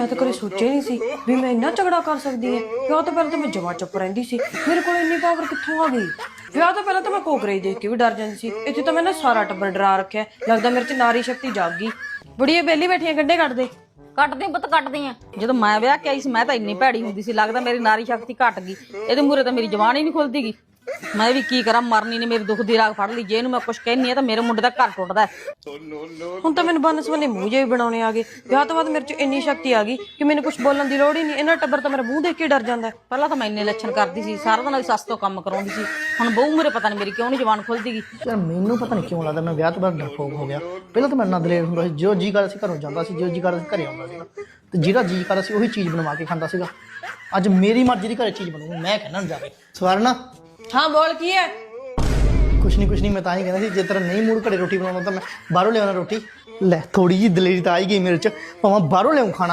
ਮੈਂ ਤਾਂ ਕਦੇ ਸੋਚਿਆ ਨਹੀਂ ਸੀ ਵੀ ਮੈਂ ਇੰਨਾ ਝਗੜਾ ਕਰ ਸਕਦੀ ਹਾਂ। ਵਿਆਹ ਤੋਂ ਪਹਿਲਾਂ ਤਾਂ ਮੈਂ ਜਮਾ ਚੁੱਪ ਰਹਿੰਦੀ ਸੀ। ਮੇਰੇ ਕੋਲ ਇੰਨੀ ਪਾਵਰ ਕਿੱਥੋਂ ਆ ਗਈ? ਵਿਆਹ ਤੋਂ ਪਹਿਲਾਂ ਤਾਂ ਮੈਂ ਕੋਕਰੇ ਦੇਖ ਕੇ ਵੀ ਡਰ ਜਾਂਦੀ ਸੀ। ਇੱਥੇ ਤਾਂ ਮੈਂ ਨਾ ਸਾਰਾ ਟੱਬਰ ਡਰਾ ਰੱਖਿਆ। ਲੱਗਦਾ ਮੇਰੇ 'ਚ ਨਾਰੀ ਸ਼ਕਤੀ ਜਾਗ ਗਈ। ਬੁੜੀਏ ਬੇਲੀ ਬੈਠੀਆਂ ਗੰਡੇ ਕੱਢਦੇ ਕੱਟਦੇ ਪੁੱਤ, ਕੱਟਦੇ ਆ। ਜਦੋਂ ਮੈਂ ਵਿਆਹ ਕੇ ਆਈ ਸੀ, ਮੈਂ ਤਾਂ ਇੰਨੀ ਭੈੜੀ ਹੁੰਦੀ ਸੀ। ਲੱਗਦਾ ਮੇਰੀ ਨਾਰੀ ਸ਼ਕਤੀ ਘਟ ਗਈ। ਇਹਦੇ ਮੂਰੇ ਤਾਂ ਮੇਰੀ ਜਵਾਨ ਹੀ ਨਹੀਂ ਖੁੱਲਦੀ ਗੀ। ਮੈਂ ਵੀ ਕੀ ਕਰਾਂ ਮਰਨੀ ਨੇ ਮੇਰੀ ਦੁੱਖ ਦੀ ਰਾਗ ਫੜ ਲਈ। ਜੇ ਇਹਨੂੰ ਮੈਂ ਕੁਝ ਕਹਿਨੀ ਆ ਤਾਂ ਮੇਰੇ ਮੁੰਡੇ ਦਾ ਘਰ ਟੁੱਟਦਾ। ਹੁਣ ਤਾਂ ਮੈਨੂੰ ਬੰਨਸ ਬੰਨੇ ਮੂੰਹ ਜਿਹੇ ਵੀ ਬਣਾਉਣੇ ਆ ਗਏ। ਵਿਆਹ ਤੋਂ ਬਾਅਦ ਮੇਰੇ 'ਚ ਇੰਨੀ ਸ਼ਕਤੀ ਆ ਗਈ ਕਿ ਮੈਨੂੰ ਕੁਝ ਬੋਲਣ ਦੀ ਲੋੜ ਹੀ ਨਹੀਂ। ਇਹਨਾਂ ਟੱਬਰ ਤਾਂ ਮੇਰਾ ਮੂੰਹ ਦੇਖ ਕੇ ਡਰ ਜਾਂਦਾ। ਪਹਿਲਾਂ ਤਾਂ ਮੈਂ ਇੰਨੇ ਲੱਛਣ ਕਰਦੀ ਸੀ ਸਾਰਾ ਦਿਨ ਸੱਸ ਤੋਂ ਕੰਮ ਕਰਾਉਂਦੀ ਸੀ। ਹੁਣ ਬਹੂ ਮੇਰੇ ਪਤਾ ਨਹੀਂ ਮੇਰੀ ਕਿਉਂ ਨਹੀਂ ਜਵਾਨ ਖੁੱਲਦੀ ਗੀ। ਯਾਰ ਮੈਨੂੰ ਪਤਾ ਨਹੀਂ ਕਿਉਂ ਲੱਗਦਾ ਮੈਂ ਵਿਆਹ ਤੋਂ ਬਾਅਦ ਡਰਪੋਕ ਹੋ ਗਿਆ। ਪਹਿਲਾਂ ਤਾਂ ਮੈਂ ਨਾ ਦਲੇਰ ਹੁੰਦਾ ਸੀ ਜੋ ਜੀ ਕਰਦਾ ਸੀ ਘਰੋਂ ਜਾਂਦਾ ਸੀ ਜੋ ਜੀ ਕਰਦਾ ਸੀ ਘਰੇ ਆਉਂਦਾ ਸੀਗਾ। ਤੇ ਜਿਹੜਾ ਜੀ ਕਰਦਾ ਸੀ ਉਹੀ ਚੀਜ਼ ਬਣਵਾ ਕੇ ਖਾਂਦਾ ਸੀਗਾ। ਅੱਜ ਮੇਰੀ ਮਰਜ਼ੀ ਦੀ ਘਰੇ ਚੀਜ਼ ਬਣੂ ਮੈਂ ਕਹਿਣਾ ਜਾ ਕੇ ਸਵਰਨਾ ਹਾਂ, ਬੋਲ ਕੀ ਹੈ? ਕੁਛ ਨਹੀਂ ਕੁਛ ਨਹੀਂ ਮੈਂ ਤਾਂ ਹੀ ਕਹਿੰਦਾ ਸੀ, ਜੇ ਤੇਰਾ ਨਹੀਂ ਮੂਡ ਘਰੇ ਰੋਟੀ ਬਣਾਉਣਾ ਤਾਂ ਮੈਂ ਬਾਹਰੋਂ ਲਿਆਉਣਾ ਰੋਟੀ। ਲੈ ਥੋੜੀ ਜੀ ਦਲੇਰੀ ਤਾਂ ਆ ਹੀ ਗਈ ਮੇਰੇ ਚ। ਭਾਵੇਂ ਬਾਹਰੋਂ ਲਿਆਉਂ ਖਾਣਾ।